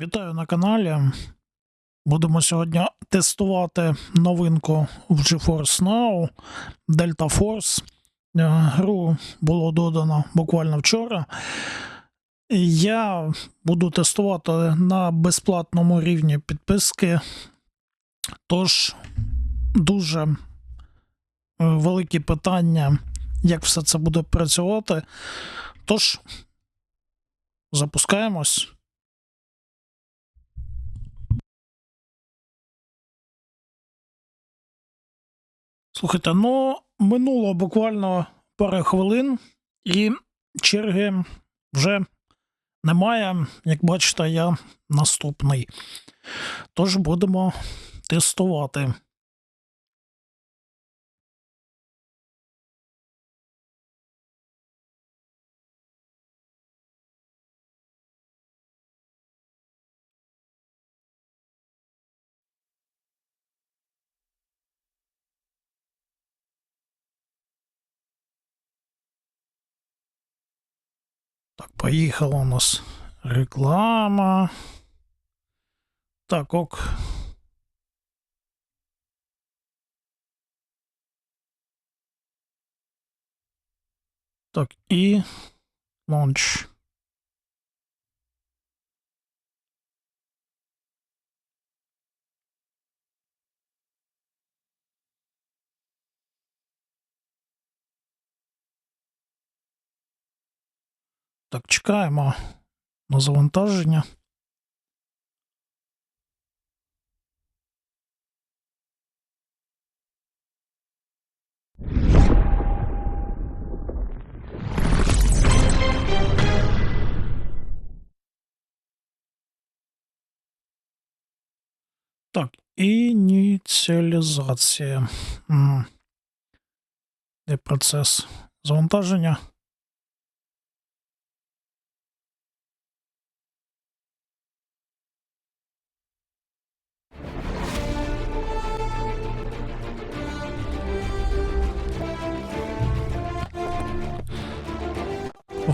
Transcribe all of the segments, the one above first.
Вітаю на каналі. Будемо сьогодні тестувати новинку в GeForce Now Delta Force. Е, Гру було додано буквально вчора. Я буду тестувати на безплатному рівні підписки. Тож дуже е, великі питання, як все це буде працювати. Тож, запускаємось. Слухайте, ну минуло буквально пару хвилин, і черги вже немає. Як бачите, я наступний. Тож будемо тестувати. Так, поїхала у нас реклама. Так, ок. Так, і лаунч. Так, чекаємо на завантаження. Так, ініціалізація. М. Де процес завантаження?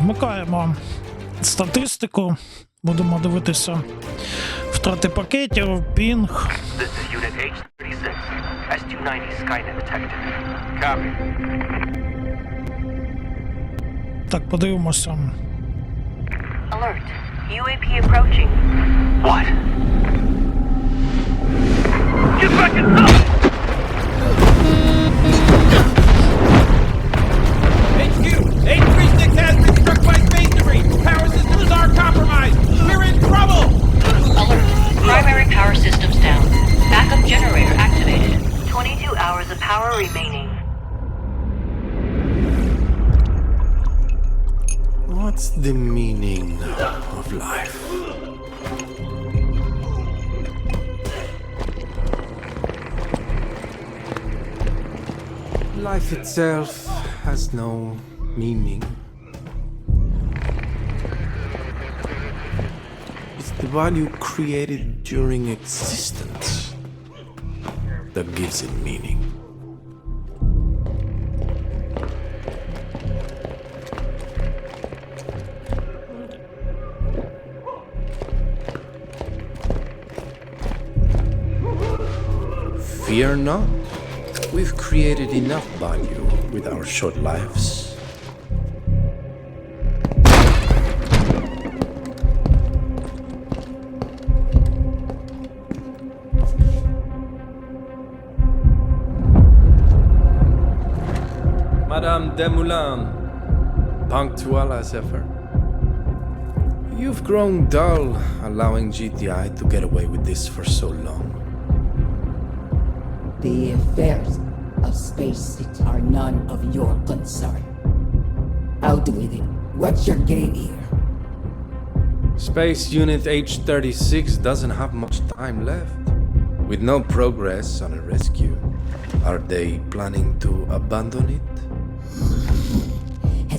Вмикаємо статистику. Будемо дивитися втрати пакетів, пінг. This is Unit H-36. S-290 Skynet detected. Copy. Так, подивимося. Alert. UAP approaching. What? Get back inside! HQ! Are compromised! We're in trouble! Alert. Primary power systems down. Backup generator activated. 22 hours of power remaining. What's the meaning of life? Life itself has no meaning. Value created during existence that gives it meaning. Fear not. We've created enough value with our short lives. Demoulin, punctual as ever. You've grown dull allowing GTI to get away with this for so long. The affairs of Space City are none of your concern. Out with it. What's your game here? Space Unit H 36 doesn't have much time left. With no progress on a rescue, are they planning to abandon it?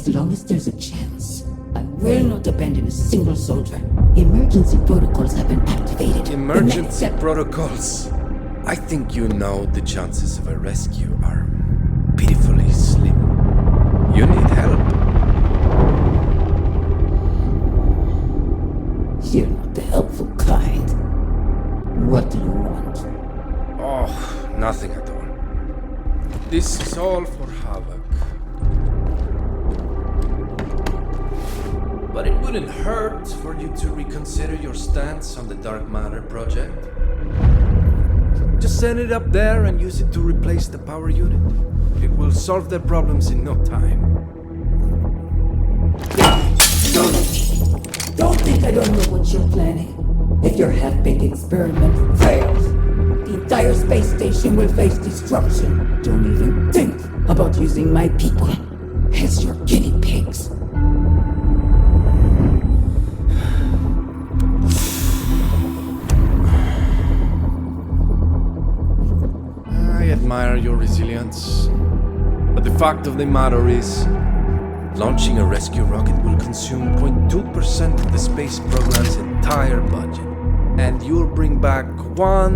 As long as there's a chance, I will not abandon a single soldier. Emergency protocols have been activated. Emergency protocols. I think you know the chances of a rescue are pitifully slim. You need help. You're not the helpful kind. What do you want? Oh, nothing at all. This is all for Havoc. But it wouldn't hurt for you to reconsider your stance on the Dark Matter project. Just send it up there and use it to replace the power unit. It will solve their problems in no time. Don't think I don't know what you're planning. If your half-baked experiment fails, the entire space station will face destruction. Don't even think about using my people as your guinea admire your resilience. But the fact of the matter is, launching a rescue rocket will consume 0.2% of the space program's entire budget. And you'll bring back one,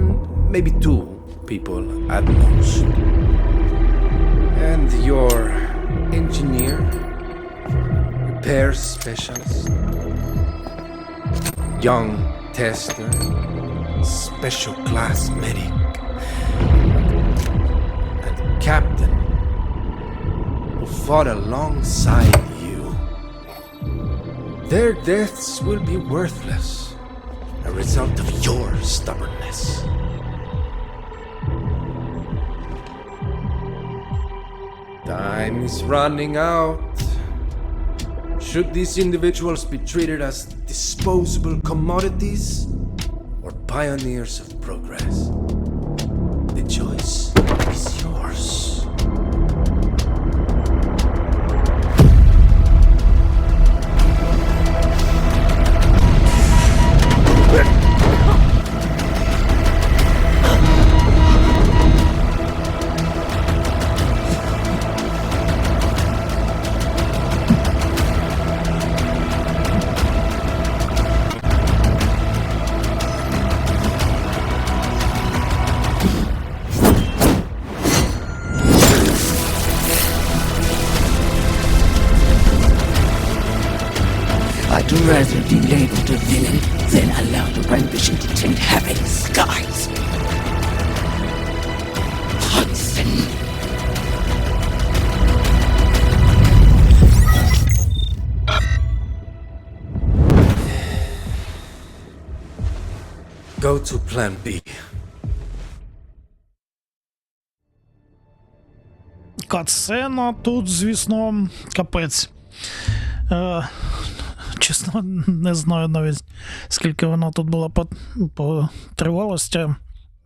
maybe two people at most. And your engineer, repair specialist, young tester, special class medic captain who fought alongside you. Their deaths will be worthless, a result of your stubbornness. Time is running out. Should these individuals be treated as disposable commodities or pioneers of progress? Go to plan B. Катсцена тут, звісно, капець. Е, чесно, не знаю навіть, скільки вона тут була по, по тривалості.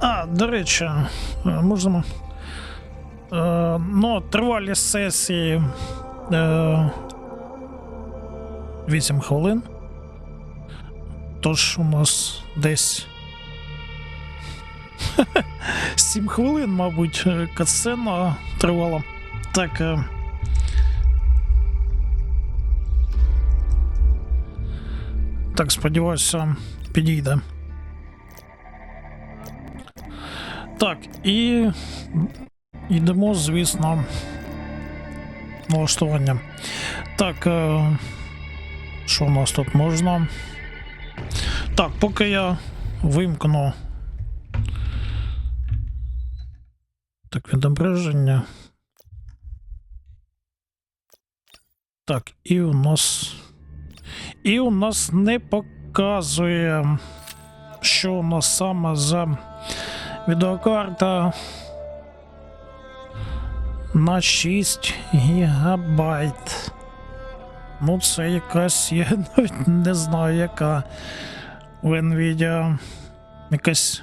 А, до речі, е, можемо. Е, ну, тривалість сесії е, 8 хвилин. Тож у нас десь 7 хвилин, мабуть, е, катсцена тривала. Так. е, Так, сподіваюся, підійде. Так, і йдемо, звісно, налаштування. Так, е, що у нас тут можна? Так, поки я вимкну. Так, відображення. Так, і у нас. І у нас не показує, що у нас саме за відеокарта на 6 гігабайт. Ну, це якась, я навіть не знаю, яка у Nvidia. Якась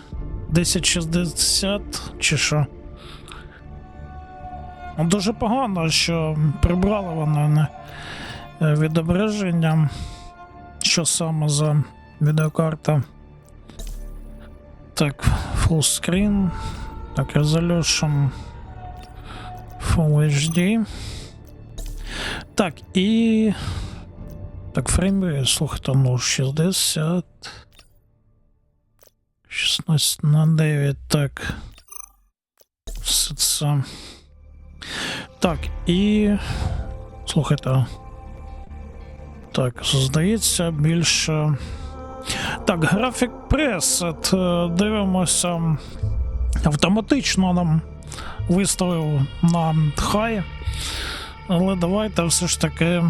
1060 чи що. Ну, Дуже погано, що прибрали вони е, відображення. Що саме за відеокарта? Так, full screen. Так, resolution. Full HD. Так, і. Так, фреймрейт, слухайте, ну 60. 16 на 9, так. Все це. Так, і. Слухайте. Так, здається, більше. Так, графік пресет. Е, Дивимося. Автоматично нам виставив на хай. Але давайте все ж таки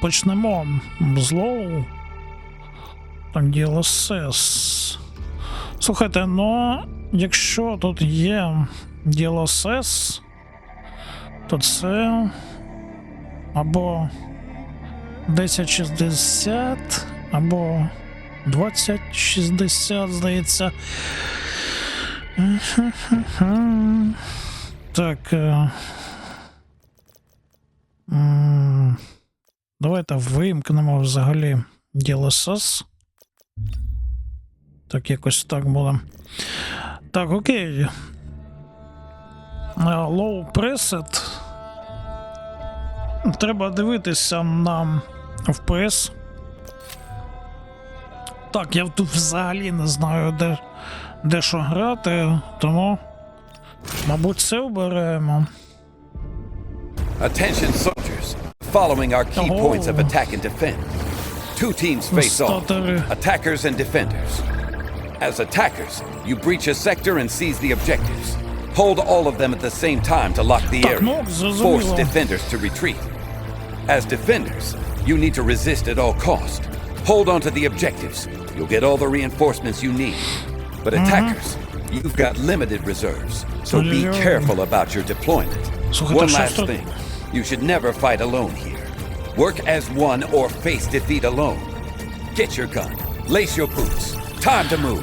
почнемо з лоу. Так, DLSS. Слухайте, ну, якщо тут є DLSS, то це або 1060, або 2060, здається. Так. е, Давайте вимкнемо взагалі DLSS. Так, якось так буде. Так, окей. Е, Low preset. Треба дивитися на FPS. Так, я тут взагалі не знаю, де, де що грати, тому. Мабуть, це оберемо. Attention soldiers, following our key Oh. points of attack and defend. Two teams face off, attackers and defenders. As attackers, you breach a sector and seize the objectives. Hold all of them at the same time to lock the area. Force defenders to retreat. As defenders, you need to resist at all cost. Hold on to the objectives. You'll get all the reinforcements you need. But attackers, you've got limited reserves, so be careful about your deployment. One last thing. You should never fight alone here. Work as one or face defeat alone. Get your gun, lace your boots, Time to move.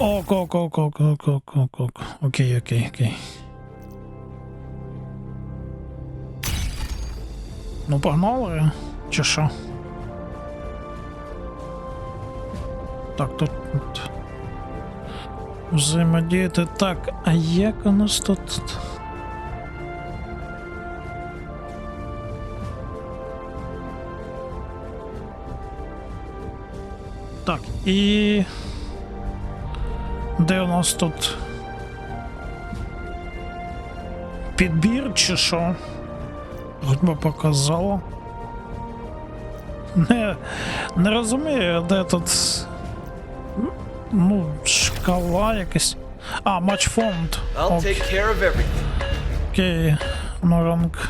Ок, ок, ок, ок, ок, ок, ок, ок. Окей, окей, окей. Ну, погнали, чи що? Так, тут. тут. Взаємодіяти. Так, а як у нас тут? Так, і. Де у нас тут? Підбір чи що? Хоч би показало. Не, не розумію, де тут. Ну, шкала якась. А, матч фонд. Окей. Ну.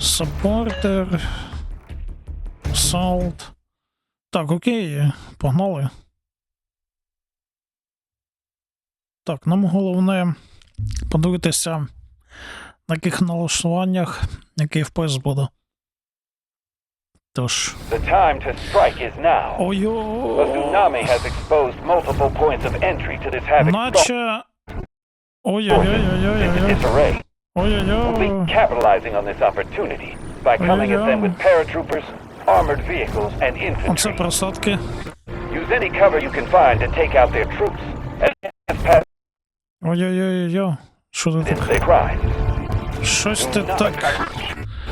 Саппортер. Салт. Так, окей, погнали. Так, нам головне подивитися, на яких налаштуваннях який FPS буде. Тож. The time to strike is now. The Ой-ой. tsunami has exposed multiple points of entry to this havoc Наче. Ой-ой-ой-ой-ой-ой. Ой-ой-ой. Armored vehicles, and Оце infantry. просадки. Use any cover you can find to take out their troops and pass Ой-ой-ой-ой. Що ти if так? they rise. Щось ти так.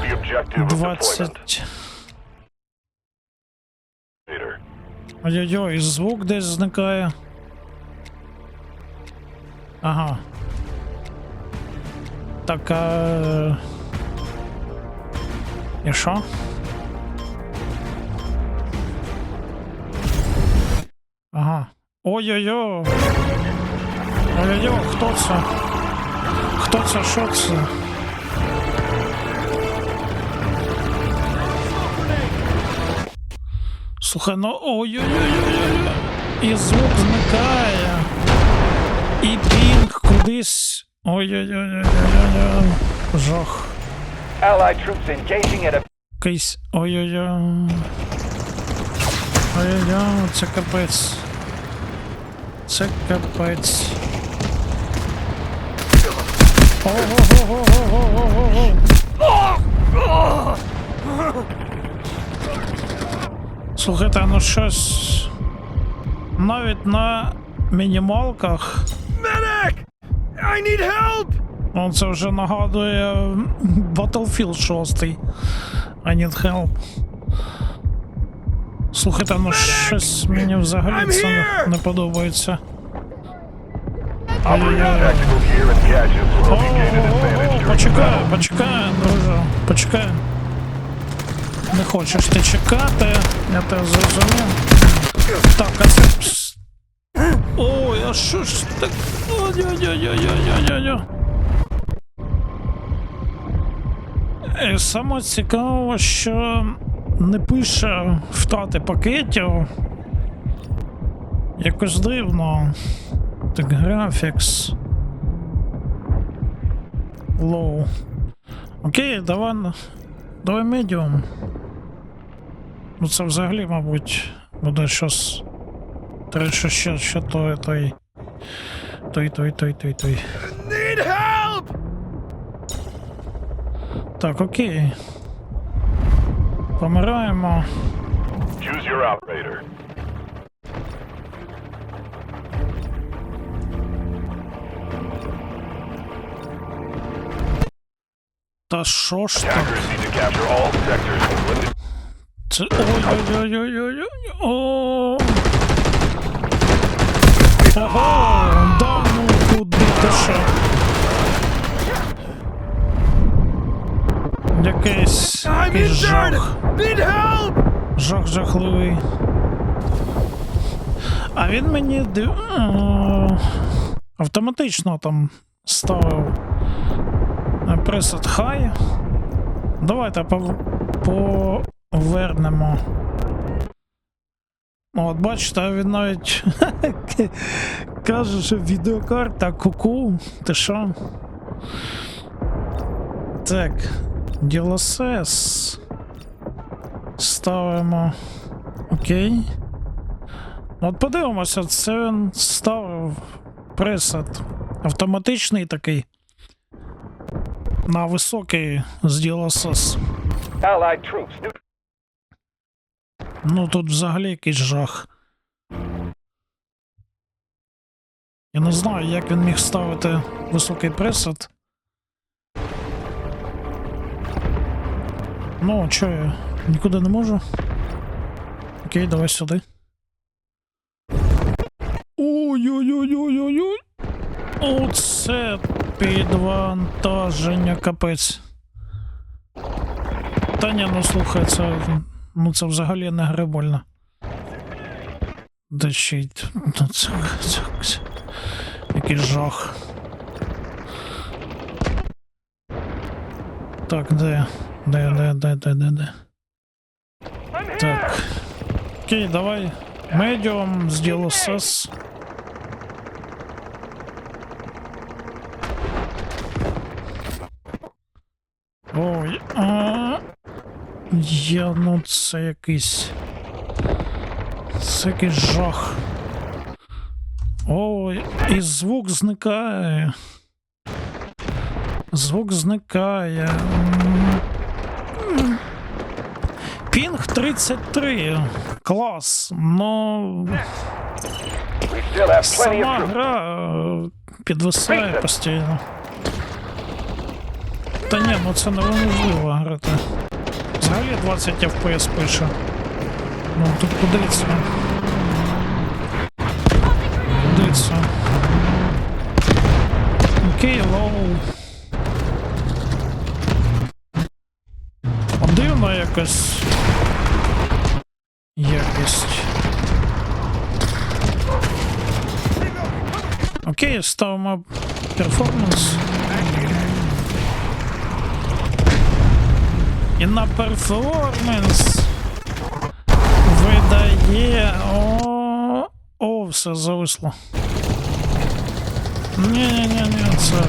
The objective 20. Ой-ой-ой, звук десь зникає. Ага. Так, а... І що? Ага. Ой-ой-ой. Ой-ой-ой, хто це? Хто це? Що це? Слухай, ну ой-ой-ой-ой. І звук зникає. І пінг кудись. Ой-ой-ой-ой-ой-ой. Жах. Allied troops engaging at a Якийсь. Ой-ой-ой. Ой-ой-ой, це капець. Це капець. Ого-го-го-го-го-го-го-го. Слухайте, ну щось. Навіть на мінімалках. Medic! I need help! Ну, це вже нагадує Battlefield 6. I need help. Слухайте, ну щось мені взагалі це не, не подобається. Почекай, почекай, друже, почекай. Не хочеш ти чекати, я тебе зрозумів. Так, а це. Ой, а що ж так? Ой-ой-ой-ой-ой-ой-ой. Е, Саме цікаво, що не пише втрати пакетів. Якось дивно. Так, графікс. Лоу. Окей, давай. Давай медіум. Ну це взагалі, мабуть, буде щось. Треба що ще, ще той, той. Той, той, той, той, той. Need help! Так, окей. Помираємо. Choose your operator. Та що ж так? Attackers need to capture all sectors. When the Це. Ой-ой-ой-ой-ой. О. Ого, Injured! жах. Жах жахливий. А він мені див... автоматично там ставив пресет хай. Давайте пов- повернемо. От, бачите, він навіть каже, що відеокарта куку. Ти що? Так, DLSS. Ставимо. Окей. Ну, От подивимося, це він ставив пресет автоматичний такий. На високий з DLSS. Ну тут взагалі якийсь жах. Я не знаю, як він міг ставити високий пресет. Ну, чо я нікуди не можу. Окей, давай сюди. Ой-ой-ой-ой-ой-ой. Оце підвантаження, капець. Та ні, ну слухай, це. Ну це взагалі не грибольно. Да ще й. Ну це, це, це. Який жах. Так, де? Де, де, де, де, де, де? Так. Окей, давай. Медіум з DLSS. Ой, а... Я, ну це якийсь. Це якийсь жах. Ой, і звук зникає. Звук зникає. Пінг 33. Клас. Ну. Still have Сама гра е, підвисає постійно. Та ні, ну це неможливо грати. Взагалі 20 FPS пише. Ну тут це? Куди? Окей, лоу. Дивно якось. Якість. Окей, ставимо перформанс. І на перформанс видає. О, о, все зависло. Ні-ні-ні, це.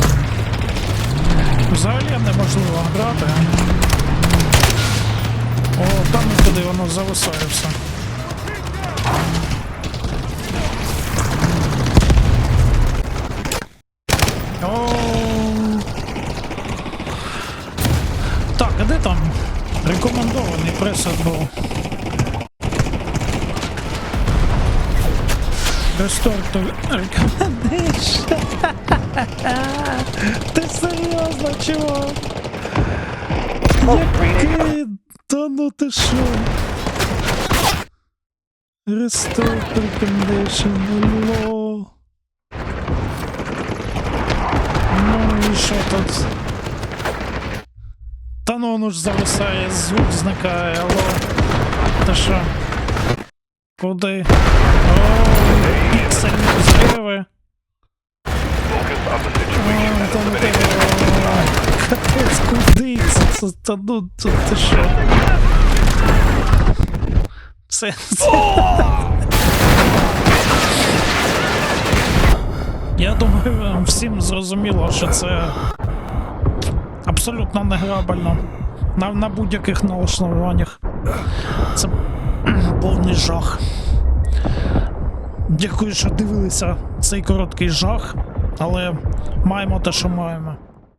Взагалі неможливо грати. О, там і туди воно зависає все. О. Так, а де там рекомендований пресет був? Restore to recommendation. Ти серйозно, чувак? Який? Та ну ти що? Restore to recommendation, ло. Ну і що тут? Та ну воно ж зависає, звук зникає, алло. Та що? Куди? О, піксельні взриви. Focus on Капець, куди? Це, це, ну, це, ти що? Це, це... Я думаю, всім зрозуміло, що це абсолютно неграбельно. На, на будь-яких налаштуваннях. Це повний жах. Дякую, що дивилися цей короткий жах, але маємо те, що маємо.